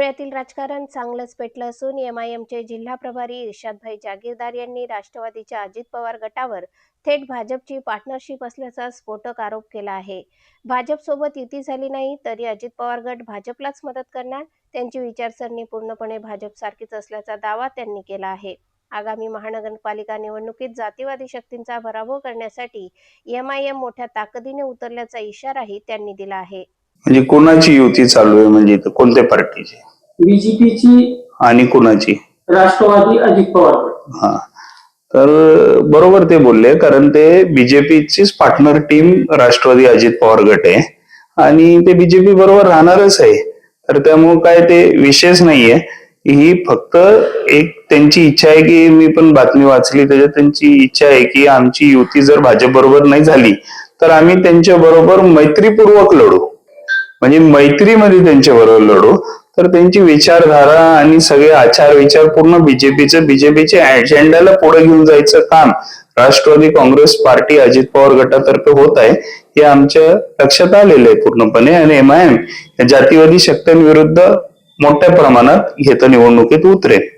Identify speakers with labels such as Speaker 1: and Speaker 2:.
Speaker 1: धुळ्यातील राजकारण चांगलंच पेटलं असून एमआयएमचे जिल्हा प्रभारी इर्शादभाई जागीरदार यांनी राष्ट्रवादीच्या अजित पवार गटावर थेट भाजपची पार्टनरशिप असल्याचा स्फोटक आरोप केला आहे. भाजपसोबत युती झाली नाही तरी अजित पवार गट भाजपलाच मदत करणार त्यांची विचारसरणी पूर्णपणे भाजपसारखीच असल्याचा दावा त्यांनी केला आहे. आगामी महानगरपालिका निवडणुकीत जातीवादी शक्तींचा पराभव करण्यासाठी एमआयएम मोठ्या ताकदीने उतरल्याचा इशाराही त्यांनी दिला आहे.
Speaker 2: म्हणजे कोणाची युती चालू आहे? म्हणजे कोणत्या पार्टीची?
Speaker 3: बीजेपीची
Speaker 2: आणि कोणाची?
Speaker 3: राष्ट्रवादी अजित पवार.
Speaker 2: हा. तर बरोबर ते बोलले कारण ते बीजेपीचीच पार्टनर टीम राष्ट्रवादी अजित पवार गट आहे. आणि ते बीजेपी बरोबर राहणारच आहे. तर त्यामुळे काय ते विशेष नाहीये. ही फक्त एक त्यांची इच्छा आहे की मी पण बातमी वाचली त्याच्यात त्यांची इच्छा आहे की आमची युती जर भाजप बरोबर नाही झाली तर आम्ही त्यांच्या बरोबर मैत्रीपूर्वक लढू. म्हणजे मैत्रीमध्ये त्यांच्याबरोबर लढू तर त्यांची विचारधारा आणि सगळे आचार विचार पूर्ण बीजेपीचं बीजेपीच्या अजेंड्याला पुढे घेऊन जायचं काम राष्ट्रवादी काँग्रेस पार्टी अजित पवार गटातर्फे होत आहे हे आमच्या लक्षात आलेलं आहे पूर्णपणे. आणि एम आय एम जातीवादी शक्तींविरुद्ध मोठ्या प्रमाणात घेतं निवडणुकीत उतरेल.